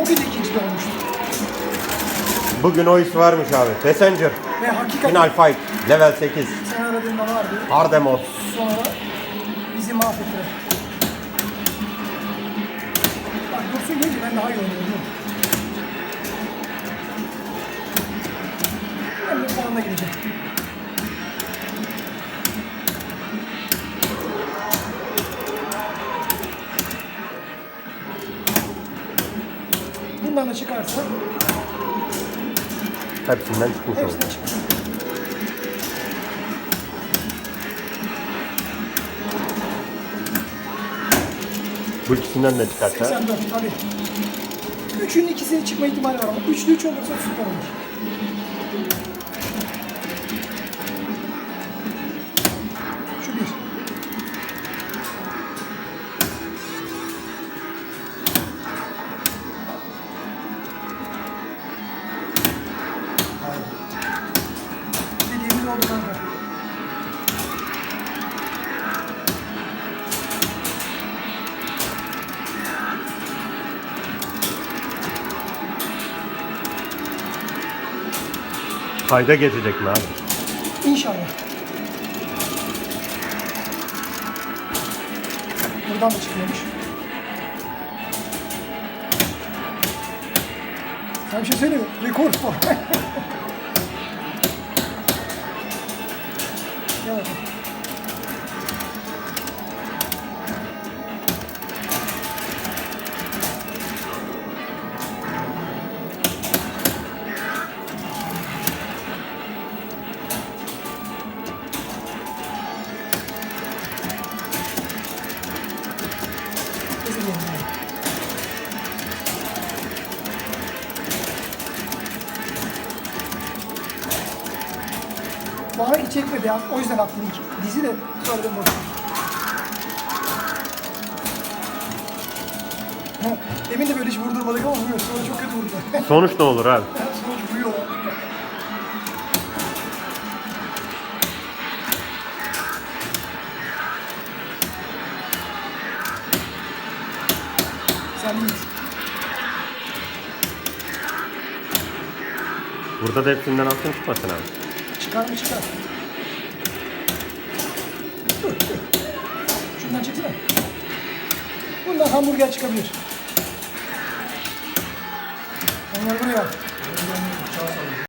O gün ikinci olmuştu. Bugün o iş varmış abi. Passenger. Ve hakikaten Final Fight. Level 8. sen aradığında vardı. Hard mod. Sonra bizi mahvettiler. Bak Dursun gelince ben daha iyi oynuyorum. değil mi? Ben de puanla gideceğim. Bundan da çıkarsa Hepsinden çıkmış oldu. hepsine çıkar. Bu ikisinden de çıkarsa. 84 tabii. Üçünün ikisinin çıkma ihtimali var ama üçlü üç olursa süper olur. Oldu kanka. Kayda geçecek mi abi? İnşallah. Buradan da çıkıyormuş. Sana bir şey söyleyeyim mi? Rekor. cachorro. Thank you. Hiç çekmedi ya. O yüzden attım ilk. Dizi de söyledim bunu. Ha, Demin de böyle hiç vurdurmadık ama vuruyor. Sonra çok kötü vurdu. Sonuç ne olur abi? Sonuç vuruyor. Sen iyi. Burada da hepsinden altın çıkmasın abi. Çıkar mı çıkar? Dur, dur. Şundan çeksene. Bundan hamburger çıkabilir. Onları buraya al.